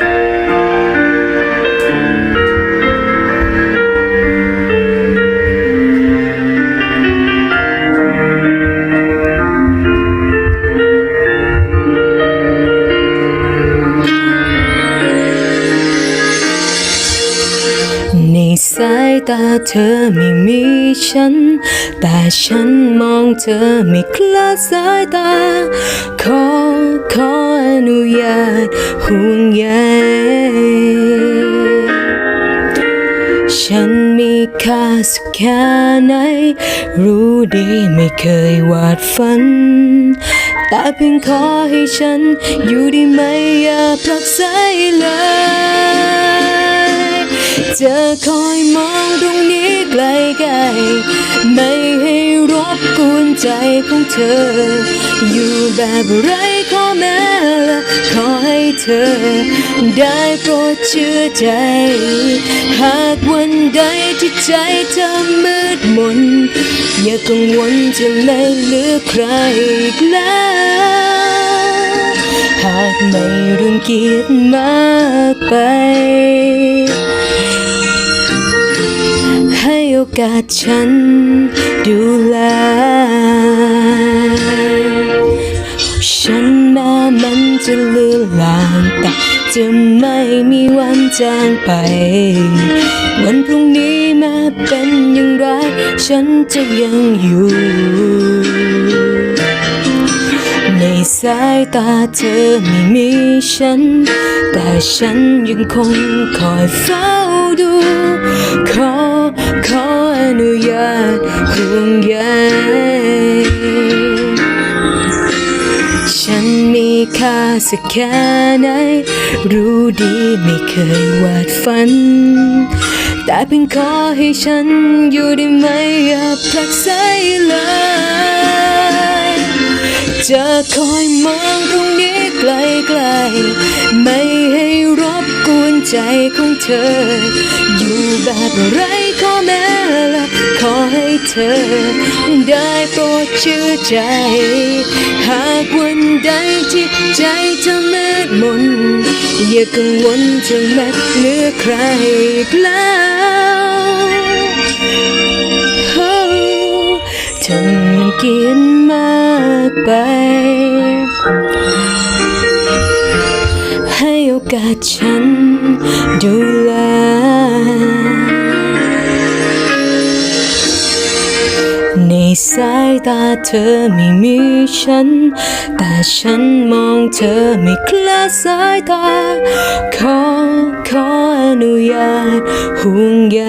ใน สายตาเธอไม่มีฉัน แต่ฉันมองเธอไม่คลาดสายตา ขอขออนุญาตห่วงใยฉันมีค่าสักแค่ไหน รู้ดีไม่เคยวาดฝัน แต่เพียงขอให้ฉันอยู่ได้ไหมอย่าผลักไสเลย จะคอยมองตรงนี้ไกลๆไม่ให้รบกวนใจของเธอ อยู่แบบไรขอแม้ละขอให้เธอ ได้โปรดเชื่อใจ หากวันใดที่ใจเธอมืดมน อย่ากังวลจะไม่เหลือใครอีกแล้วหากไม่รังเกียจมากไป กาฉันดูแล ฉันแม้มันจะเลือนลางแต่จะไม่มีวันจางไป วันพรุ่งนี้แม้เป็นอย่างไร ฉันจะยังอยู่ ในสายตาเธอไม่มีฉัน แต่ฉันยังคงคอยเฝ้าดูขอ ขออนุญาตห่วงใยฉันมีค่าสักแค่ไหน รู้ดีไม่เคยวาดฝัน แต่เพียงขอให้ฉันอยู่ได้ไหมอย่าผลักไสเลยจะคอยมองตรงนี้ไกลๆไม่ให้รบกวนใจของเธอ อยู่แบบไร แม้ละขอให้เธอ ได้โปรดเชื่อใจ หากวันใดที่ใจเธอมืดมนอย่ากังวลจะไม่เหลือใครอีกแล้วเธอมันเกียนมากไปให้โอกาสฉันดูแล สายตาเธอไม่มีฉัน แต่ฉันมองเธอไม่คลาดสายตา ขอขออนุญาตห่วงใย